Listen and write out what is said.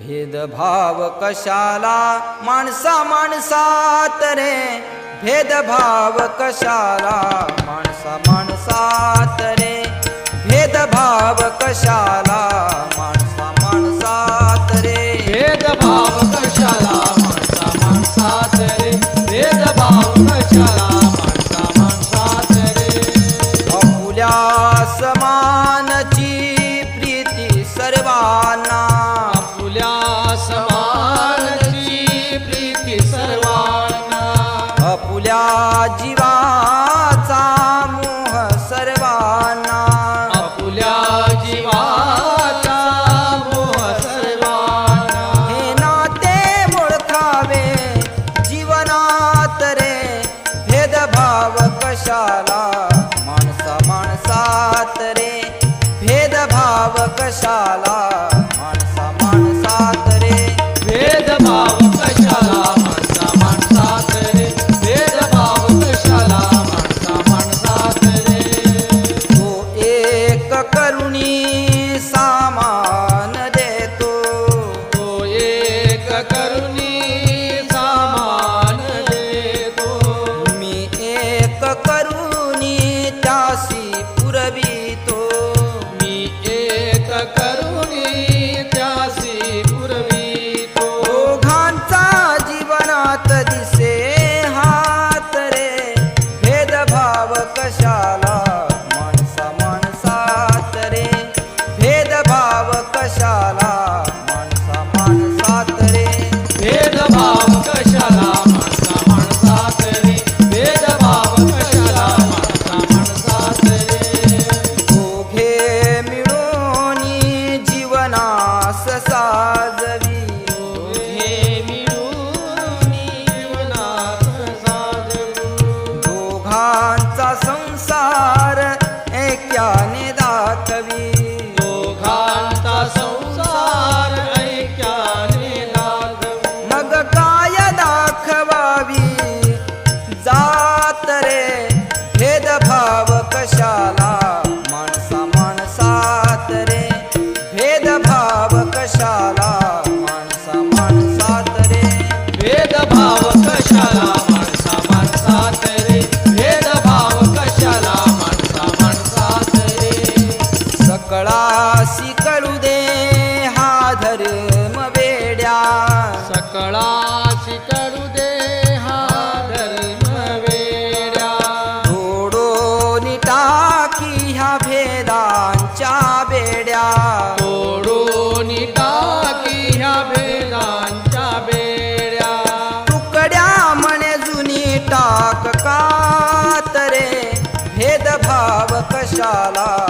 भेदभाव कशाला? माणसा माणसात रे भेदभाव कशाला? माणसा माणसात रे भेदभाव कशाला? माणसा माणसात रे भेदभाव कशाला? माणसा माणसात रे भेदभाव कशाला? कशाला? माणसा माणसात रे. भेदभाव कशाला? माणसा माणसात रे. भेदभाव कशाला? एक करुणी सामा আশা la